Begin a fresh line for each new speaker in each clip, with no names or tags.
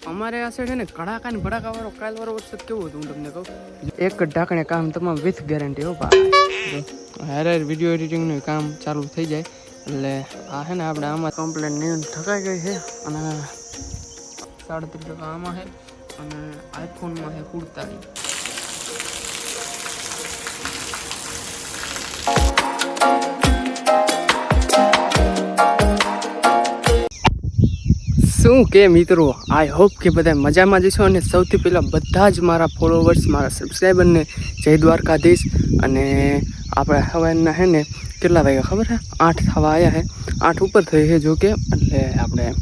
અમારે આ સાઈડ છે ને કડાકા ને ભડાકા વાળો કાલ વાળો વરસાદ કેવો હતો હું તમને કહું? એક જ ઢાંકણે કામ તમામ વિથ ગેરંટી હો ભાઈ હારે વીડિયો એડિટિંગનું કામ ચાલુ થઈ જાય. એટલે આ છે ને આપણે આમાં કમ્પ્લેન નહીં થકાઈ ગઈ છે. અને સાડત્રીસ ટકા આમાં છે. અને આઈફોનમાં છે કુડતાળી શું કે મિત્રો? આઈ હોપ કે બધા મજામાં જશો અને સૌથી પહેલાં બધા જ મારા ફોલોવર્સ મારા સબસ્ક્રાઈબરને જય દ્વારકાધીશ. અને આપણે હવાના હે ને, કેટલા વાગ્યા ખબર છે? આઠ થવા આવ્યા હે. આઠ ઉપર થઈ છે જો કે, એટલે આપણે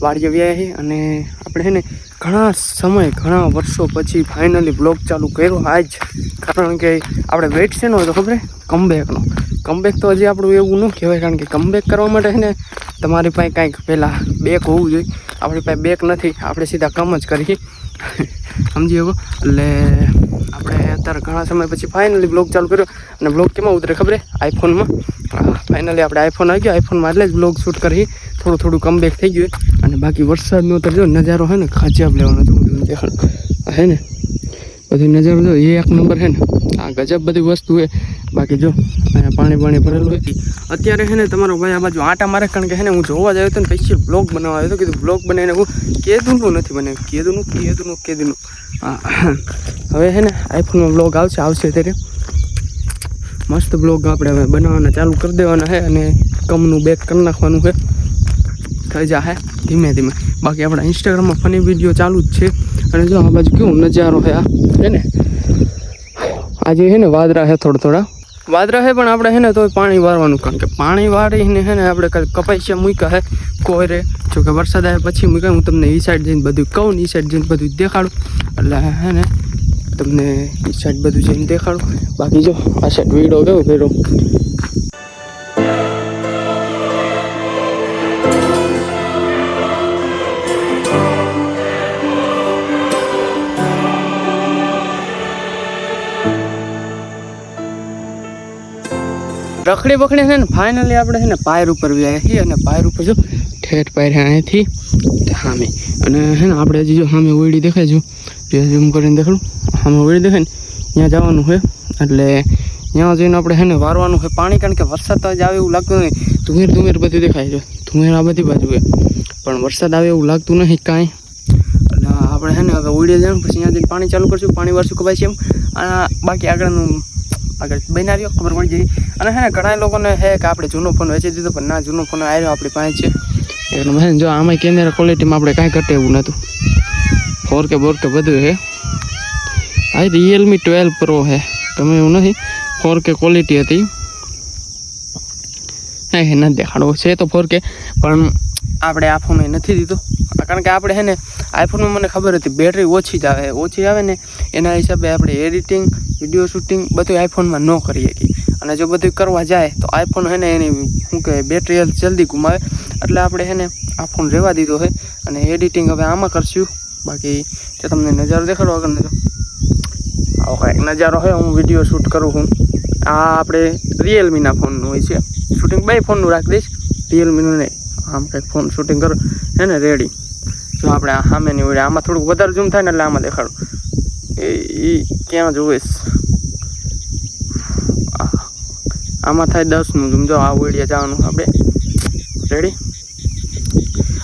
વાડીએ વ્યાયા છીએ અને આપણે હે ને ઘણા સમય, ઘણા વર્ષો પછી ફાઇનલી બ્લોગ ચાલુ કર્યો આજ. કારણ કે આપણે વેટ છે ને તો ખબર છે? કમબેકનો કમબેક તો હજી આપણું એવું ન કહેવાય, કારણ કે કમબેક કરવા માટે ને તમારી પાસે કાંઈક પહેલાં બેક હોવું જોઈએ. આપણી પાસે બેક નથી, આપણે સીધા કમ જ કરીએ. સમજી શકો? એટલે આપણે અત્યારે ઘણા સમય પછી ફાઇનલી બ્લોગ ચાલુ કર્યો. અને બ્લોગ કેમાં ઉતરે ખબર આઈફોનમાં ફાઇનલી આપણે આઈફોન આવી ગયો. આઈફોનમાં એટલે જ બ્લોગ શૂટ કરી થોડું થોડું કમબેક થઈ ગયું અને બાકી વરસાદનો તો જો નજારો છે ને, ખાજિયાબ લેવાનો તો હે ને? બધી નજારો જો એ એક નંબર છે ને ગજબ બધી વસ્તુ છે. બાકી જો, અહીંયા પાણી પાણી ભરેલું હોય અત્યારે છે ને તમારો ભાઈ આ બાજુ આટા મારે, કારણ કે છે ને હું જોવા આવ્યો તો ને પછી બ્લોગ બનાવવા આવ્યો હતો, કીધું બ્લોગ બનાવીને હું કેદુનું નથી બનાવ્યું. કેદુનું કેદુનું કેદુનું. હા. હવે છે ને આઈફોનમાં બ્લોગ આવશે આવશે ત્યારે. મસ્ત બ્લોગ આપણે હવે બનાવવાના, ચાલુ કરી દેવાના છે અને કમનું બેક કરી નાખવાનું છે. થઈ જાહે ધીમે ધીમે. બાકી આપણા ઇન્સ્ટાગ્રામમાં ફની વીડિયો ચાલુ જ છે. અને જો આ બાજુ કેવું નજારો છે, આ. હે ને? આજે છે ને વાદરા છે થોડા થોડા. વાદરા છે પણ આપણે છે ને તોય પાણી વારવાનું, કારણ કે પાણી વાળીને છે ને આપણે કપાઈ છે, મૂક્યા છે કોયરે જો કે વરસાદ આવે પછી મૂક્યા, હું તમને એ સાઈડ જઈને બધું કહું ને એ સાઈડ જઈને બધું દેખાડું. એટલે હે ને, તમને એ સાઈડ બધું જઈને દેખાડું. બાકી જો, આ સાઈડ વીડો કેવો કર્યો? રખડી બખડી છે ને ફાઇનલી આપણે છે ને પાયર ઉપર વ્યાયા છીએ અને પાયર ઉપર જો ઠેઠ પાયર અહીંયાથી સામે અને છે ને આપણે હજી જો સામે ઓયડી દેખાય, જો જે ઝૂમ કરીને દેખાડું. સામે ઓયડી દેખાય ને, ત્યાં જવાનું છે. એટલે ત્યાં જઈને આપણે છે ને વારવાનું છે પાણી, કારણ કે વરસાદ જ આવે એવું લાગતું નહીં ધુમેર ધુમેર બધું દેખાય છે. ધુમેર આ બધી બાજુ છે. પણ વરસાદ આવે એવું લાગતું નથી કાંઈ. એટલે આપણે છે ને હવે ઉડી જવાનું પછી ત્યાં જઈને પાણી ચાલુ કરશું. પાણી વારશું કપાય છે એમ. બાકી આગળનું આગળ બનાવ્યો ખબર પડી જઈ અને હે ને ઘણા લોકોને હે કે આપણે જૂનો ફોન વેચી દીધો પણ ના જૂનો ફોન આવ્યો આપણી પાસે છે. એટલે જો આમાં કેમેરા ક્વોલિટીમાં આપણે કાંઈ ઘટે એવું નહોતું. ફોર કે બોર કે બધું હે. આ રિયલમી ટ્વેલ્વ પ્રો હે. તમે એવું નથી ફોર કે ક્વોલિટી હતી. હા હે નથી દેખાડવો છે તો ફોર કે પણ આપણે આ ફોન નથી દીધો. કારણ કે આપણે હે ને આઈફોનમાં મને ખબર હતી બેટરી ઓછી જ આવે. ઓછી આવે ને એના હિસાબે આપણે એડિટિંગ વીડિયો શૂટિંગ બધું આઈફોનમાં ન કરી શકીએ. અને જો બધું કરવા જાય, તો આઈફોન હે ને એની, શું કહેવાય બેટરી જલ્દી ગુમાવે. એટલે આપણે હે ને આ ફોન રહેવા દીધો છે. અને એડિટિંગ હવે આમાં કરશું. બાકી તે તમને નજારો દેખાડો આગળ નજારો આવો કાંઈક નજારો હોય હું વીડિયો શૂટ કરું છું. આ આપણે રિયલમીના ફોનનું હોય છે. શૂટિંગ બે ફોનનું રાખી દઈશ. રિયલમીનું નહીં. આમ કંઈક ફોન શૂટિંગ કરો. હે ને રેડી જો આપણે આ નહીં ઉડે. આમાં થોડુંક વધારે ઝૂમ થાય ને એટલે આમાં દેખાડું. એ એ ક્યાં જોઈશ આમાં થાય દસનું ઝૂમ જો આ ઓળિયા જવાનું. આપણે રેડી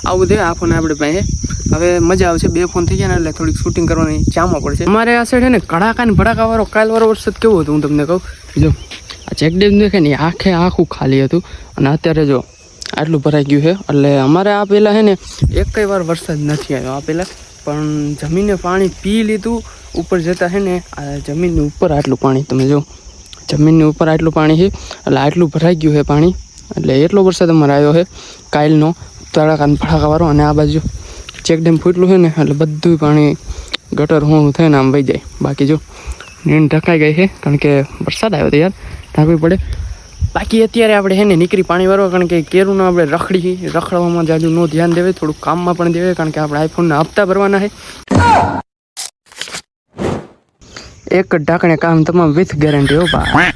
આવું દે આ ફોન આપણે પાસે. હવે મજા આવશે. બે ફોન થઈ ગયા ને એટલે થોડીક શૂટિંગ કરવાની ચામો પડશે. અમારે આ સાઈડ ને, કડાકા ને ભડાકા વાળો કાલ વાળો વરસાદ કેવો હતો, હું તમને કહું? જો, આ ચેકડેમ દેખે ને આખે આખું ખાલી હતું. અને અત્યારે જો આટલું ભરાઈ ગયું છે. એટલે અમારે આ પહેલાં છે ને એક કઈ વાર વરસાદ નથી આવ્યો આ પહેલાં. પણ જમીને પાણી પી લીધું, ઉપર જતાં છે ને આ જમીનની ઉપર આટલું પાણી, તમે જો જમીનની ઉપર આટલું પાણી છે. એટલે આટલું ભરાઈ ગયું છે પાણી. એટલે એટલો વરસાદ અમારે આવ્યો છે. કાયલનો તડાકા ભડાકાવાળો અને આ બાજુ ચેક ડેમ ફૂટલું છે ને, એટલે બધું પાણી ગટર હોણું થઈને આમ વહી જાય. બાકી જો નીણ ઢકાઈ ગઈ છે, કારણ કે વરસાદ આવ્યો તો યાર, ઢાંકવી પડે. બાકી અત્યારે આપણે હે ને નીકળી પાણી વાળવા, કારણ કે કેરું આપણે રખડી, રખડવામાં જાજુ નો ધ્યાન દેવે થોડુંક કામમાં પણ દેવે કારણ કે આપણે આઈફોનના હપ્તા ભરવાના છે. એક ઢાંકણે કામ તમામ વિથ ગેરંટી હો ભાઈ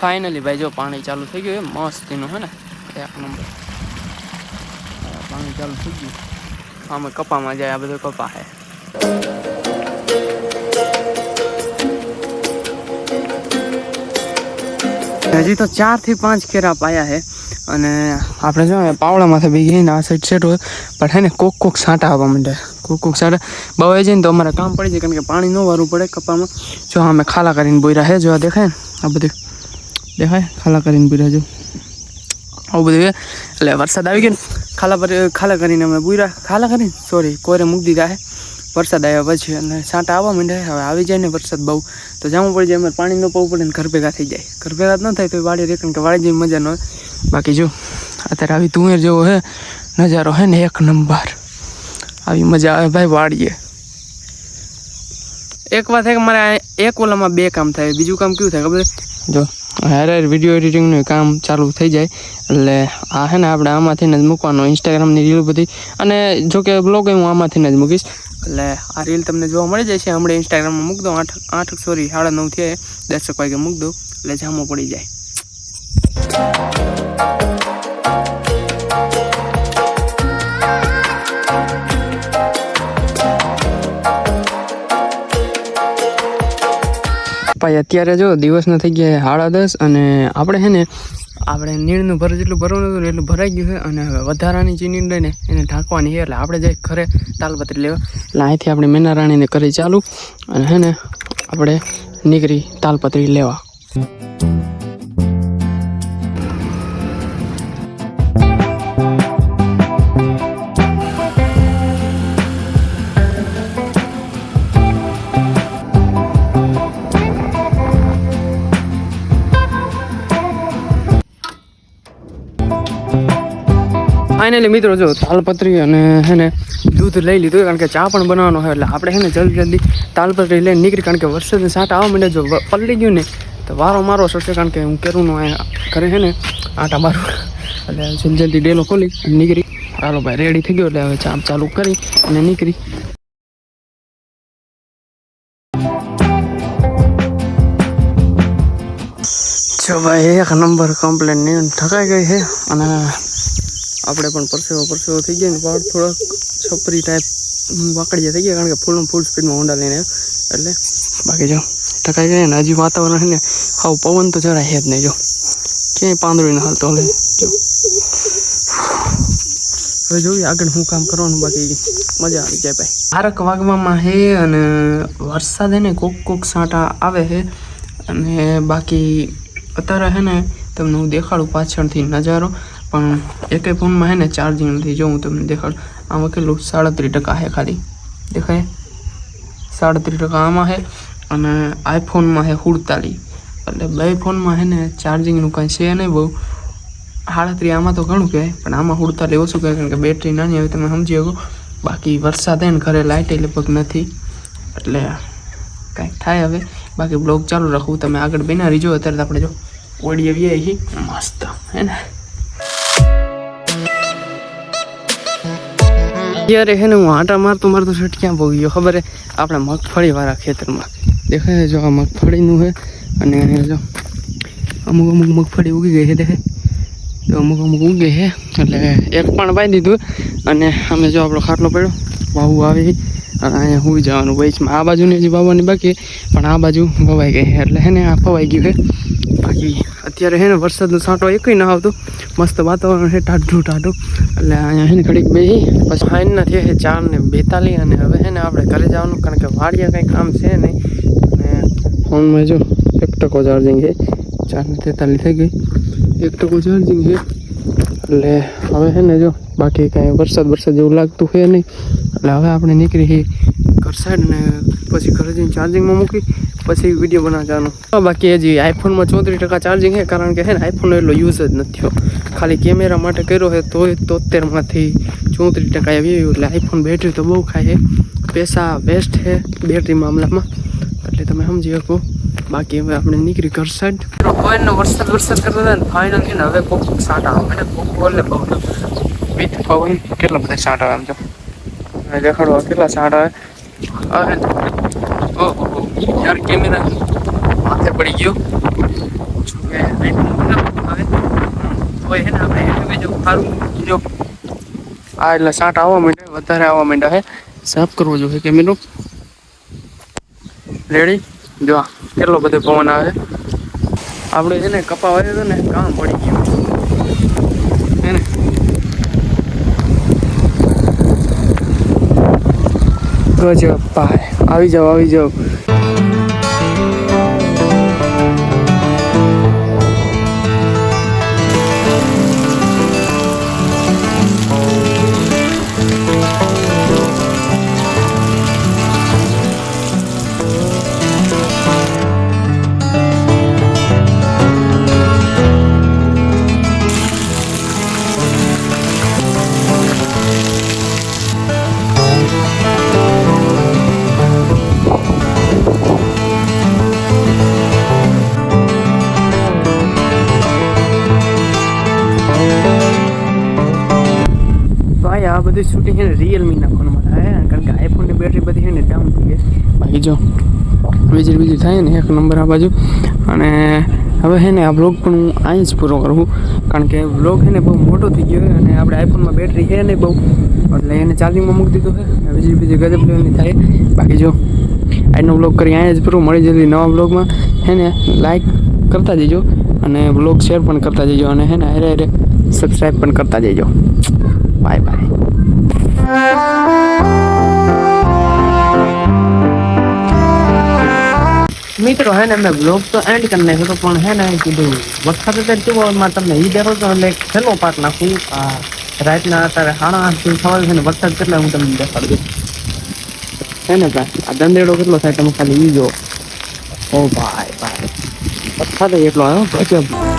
ફાઇનલી ભાઈ, જો પાણી ચાલુ થઈ ગયું મસ્ત મસ્તીનું, હે ને? એક નંબર. પાણી ચાલુ થઈ ગયું. આમાં કપામાં જાય, આ બધો કપા હે હજી તો ચારથી પાંચ કેરા પાયા હે અને આપણે જો પાવડામાંથી બી ગઈને આ સાઈડ સેટ હોય, પણ હે ને કોક કોક સાંટા આવવા માંડે કોક કોક સાંટા બવાઈ જાય ને તો અમારે કામ પડી જાય, કારણ કે પાણી ન વારવું પડે કપામાં. જો અમે ખાલા કરીને બોર્યા હે જો આ દેખાય ને, આ બધું દેખાય? ખાલા કરીને બોર્યા જો આવું બધું એટલે વરસાદ આવી ગયો ને, ખાલા પર, ખાલા કરીને અમે બુરા ખાલા કરીને? સોરી કોરે મૂકી દીધા હે વરસાદ આવ્યા પછી અને છાંટા આવવા માંડ્યા, હવે આવી જાય ને વરસાદ બહુ. તો જવું પડી જાય અમારે પાણી ન પવું પડે ને ઘર ભેગા થઈ જાય. ઘર ભેગા ન થાય તો વાડી રેકણ કે વાડી જઈને મજા ન હોય. બાકી જો, અત્યારે આવી તુવેર જેવો હે, નજારો હે ને એક નંબર. આવી મજા આવે ભાઈ વાડીએ. એક વાત છે કે મારે એક ઓલામાં બે કામ થાય, બીજું કામ કેવું થાય ખબર જો, હારે હારે વીડિયો એડિટિંગનું કામ ચાલુ થઈ જાય. એટલે આ હે ને આપણે આમાંથી જ મૂકવાનો ઇન્સ્ટાગ્રામની રીલ બધી. અને જો કે બ્લોગ હું આમાંથી જ મૂકીશ. એટલે આ રીલ તમને જોવા મળી જાય છે. હમણાં ઇન્સ્ટાગ્રામમાં મૂક દઉં. આઠ આઠ સોરી સાડા નવ થયા દર્શક વાગે મૂક દઉં. એટલે જામો પડી જાય. ભાઈ, અત્યારે જો દિવસના થઈ ગયા સાડા દસ અને આપણે છે ને આપણે નીણનું ભર જેટલું ભરવાનું હતું એટલું ભરાઈ ગયું છે અને હવે વધારાની ચીની લઈને એને ઢાંકવાની છે એટલે આપણે જઈ ઘરે તાલપત્રી લેવા. એટલે અહીંથી આપણે મેના રાણીને કરી ચાલુ. અને હે ને આપણે નીકળી તાલપત્રી લેવા. ફાઇનલી મિત્રો, જો તાલપત્રી અને હે ને દૂધ લઈ લીધું, કારણ કે ચા પણ બનાવવાનો હોય, એટલે આપણે હે ને જલ્દી જલ્દી તાલપત્રી લઈને નીકળી, કારણ કે વરસાદની સાટ આવવા માંડે, જો પલળી ગયું ને, તો વારો મારો થશે કારણ કે હું કેરું ઘરે છે ને આટા મારું, એટલે જલ્દી જલ્દી ડેલો ખોલી નીકળી. હાલો ભાઈ રેડી થઈ ગયો, એટલે હવે ચા ચાલુ કરી અને નીકળી. જો ભાઈ, એક નંબર કમ્પ્લેન નહીં ઠકાઈ ગઈ છે, અને આપણે પણ પરસેવો પરસેવો થઈ ગયા ને વાળ થોડાક છપરી ટાઈપ વાકડીયા થઈ ગયા કારણ કે ફૂલ ફૂલ સ્પીડમાં ઊંડા લઈને એટલે બાકી જો ટકાઈ જાય ને હજી વાતાવરણ છે ને હાવ પવન તો જરાય જ નહીં જો. ક્યાંય પાંદડું હાલતો લે જો. હવે જોઈએ આગળ હું કામ કરવાનું બાકી. મજા આવી જાય ભાઈ. આરક વાગવામાં હે અને વરસાદ હે ને કોક કોક સાંટા આવે હે. અને બાકી અત્યારે હે ને તમને હું દેખાડું પાછળથી નજારો. પણ એકે ફોનમાં હે ને ચાર્જિંગ નથી, જો હું તમને દેખાડ. આમાં કેટલું સાડત્રીસ ટકા છે ખાલી. દેખાય? સાડત્રીસ ટકા આમાં છે અને આઈફોનમાં છે સુડતાલીસ. એટલે બે ફોનમાં છે ને ચાર્જિંગનું કાંઈ છે નહીં બહુ. સાડત્રીસ આમાં તો ઘણું કહેવાય, પણ આમાં સુડતાલીસ ઓછું કહેવાય, કારણ કે બેટરી નાની આવે તમે સમજી શકો. બાકી વરસાદ હે ને ઘરે લાઇટ લગભગ નથી. એટલે કાંઈક થાય હવે. બાકી બ્લોગ ચાલુ રાખવું તમે આગળ બિના રીજો અત્યારે આપણે જો ઓડી આવી આવી મસ્ત. હે ને? અત્યારે હે ને હું આટા મારતો મારતો શર્ટ ક્યાં પહોંચી ગયો. ખબર આપણે મગફળી વાળા ખેતરમાં. દેખાય જો આ મગફળીનું છે. અને જો અમુક અમુક મગફળી ઉગી ગઈ છે, દેખાય? જો અમુક અમુક ઉગે છે. એટલે એક પણ પાઈ દીધું. અને અમે જો આપણો ખાટલો પડ્યો. વાવું આવી અને અહીંયા હું જવાનું વચમાં આ બાજુની હજી વાવવાની બાકી પણ આ બાજુ વવાઈ ગઈ છે. એટલે હે ને આ ફવાઈ ગયું છે. બાકી અત્યારે હે ને વરસાદનો છાંટો એકય ના આવતો. મસ્ત વાતાવરણ છે ટાઢું ટાઢું એટલે અહીંયા હે ને ઘડીક બે પછી ફાઇનના થયા છે ચાર ને બેતાલીસ. અને હવે હે ને આપણે ઘરે જવાનું, કારણ કે વાડિયા કંઈ કામ છે નહીં. અને ફોનમાં જો એક ટકો ચાર્જિંગ છે. ચાર ને તેતાલીસ થઈ ગઈ. એક ટકો ચાર્જિંગ છે. એટલે હવે છે ને જો બાકી કાંઈ વરસાદ વરસાદ જેવું લાગતું છે નહીં. એટલે હવે આપણે નીકળી ઘર સાઈડ ને પછી ઘરે જઈને ચાર્જિંગમાં મૂકી, પછી વીડિયો બનાવવાનો. બાકી હજી આઈફોનમાં ચોત્રીસ ટકા ચાર્જિંગ છે, કારણ કે હે ને આઈફોનનો એટલો યુઝ જ નથી ખાલી કેમેરા માટે કર્યો છે, તોય તોતેરમાંથી ચોત્રીસ ટકા આવી એટલે આઈફોન બેટરી તો બહુ ખાય છે. પૈસા વેસ્ટ છે બેટરી મામલામાં. એટલે તમે સમજી શકો. બાકી હવે આપણે નીકળી ઘર સાઈડ કોઈનો વરસાદ વરસાદ કરતા હતા ને ફાઇનલ છે ને, હવે કોક સાટા આવે. ને કોક બોલે બહુ વિથ પવન કેટલા બધા સાટા આવે જો દેખાડવા દેખાડો કેટલા સાડા આવે ઓહો યાર કેમેરા માથે પડી ગયો. આ એટલે સાટ આવવા માંડ્યા, વધારે આવવા માંડ્યા હે. સાફ કરવો જોઈએ કે મીનું રેડી જો કેટલો બધો પવન આવે. આપણે છે ને કપા વાવ્યો ને કામ પડી ગયું. ગજબ ભાઈ આવી જાઓ આવી જાઓ. ભાઈ આ બધી શૂટિંગ છે ને રિયલમીના ફોનમાં થાય હે, કારણ કે આઈફોનની બેટરી બધી છે ને ડાઉન થઈ ગઈ બાકી જો વીજળી બીજું થાય ને એક નંબર આ બાજુ. અને હવે છે ને આ બ્લોગ પણ હું અહીં જ પૂરો કરું કારણ કે બ્લોગ છે ને બહુ મોટો થઈ ગયો અને આપણે આઈફોનમાં બેટરી છે નહીં બહુ. એટલે એને ચાર્જિંગમાં મૂકી દીધું છે વીજળી બીજી ગજબ લેવાની થાય. બાકી જો આજનો બ્લોગ કરી અહીંયા જ પૂરું. મળી જલ્દી નવા બ્લોગમાં છે ને લાઈક કરતા જજો અને બ્લોગ શેર પણ કરતા જજો અને હે ને અરે અરે સબસ્ક્રાઈબ પણ કરતા જજો. બાય મિત્રો, હે ને મેં બ્લોગ તો એન્ડ કરી નાખ્યો હતો, પણ હે ને કીધું, વરસાદ અત્યારે કેવો એમાં તમને ઈ દેખો તો, એટલે છેલ્લો પાક નાખું. આ રાતના અત્યારે સાડા આઠ સુધી સવારે છે ને, વરસાદ કેટલા, હું તમને દેખાડું હે ને, ભાઈ, આ દંદેડો કેટલો થાય, તમે ખાલી ઈ જો ઓ ભાઈ ભાઈ. વરસાદ એટલો આવ્યો